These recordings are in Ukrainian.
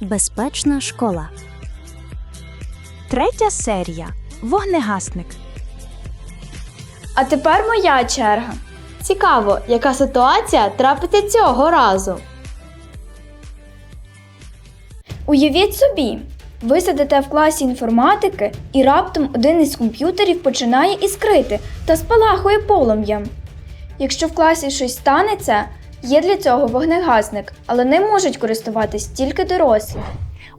Безпечна школа. Третя серія. Вогнегасник. А тепер моя черга. Цікаво, яка ситуація трапиться цього разу. Уявіть собі, ви сидите в класі інформатики і раптом один із комп'ютерів починає іскрити та спалахує полум'ям. Якщо в класі щось станеться, є для цього вогнегасник, але ним можуть користуватись тільки дорослі.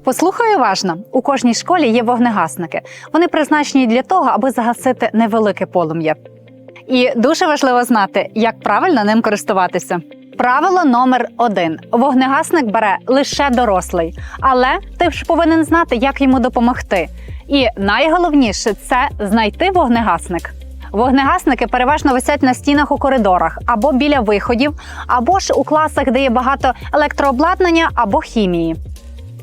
Послухай уважно, у кожній школі є вогнегасники. Вони призначені для того, аби загасити невелике полум'я. І дуже важливо знати, як правильно ним користуватися. Правило номер один: вогнегасник бере лише дорослий, але ти ж повинен знати, як йому допомогти. І найголовніше це знайти вогнегасник. Вогнегасники переважно висять на стінах у коридорах або біля виходів, або ж у класах, де є багато електрообладнання або хімії.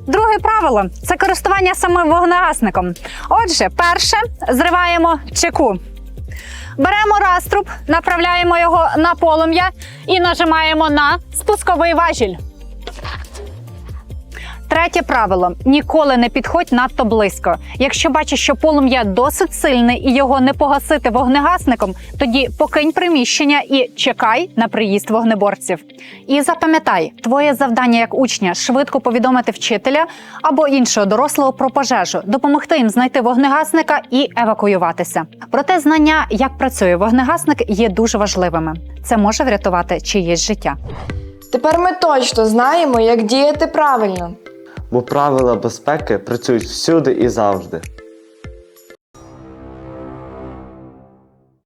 Друге правило це користування самим вогнегасником. Отже, перше зриваємо чеку. Беремо раструб, направляємо його на полум'я і нажимаємо на спусковий важіль. Третє правило: ніколи не підходь надто близько. Якщо бачиш, що полум'я досить сильне і його не погасити вогнегасником, тоді покинь приміщення і чекай на приїзд вогнеборців. І запам'ятай, твоє завдання як учня швидко повідомити вчителя або іншого дорослого про пожежу, допомогти їм знайти вогнегасника і евакуюватися. Проте знання, як працює вогнегасник, є дуже важливими. Це може врятувати чиєсь життя. Тепер ми точно знаємо, як діяти правильно. Бо правила безпеки працюють всюди і завжди.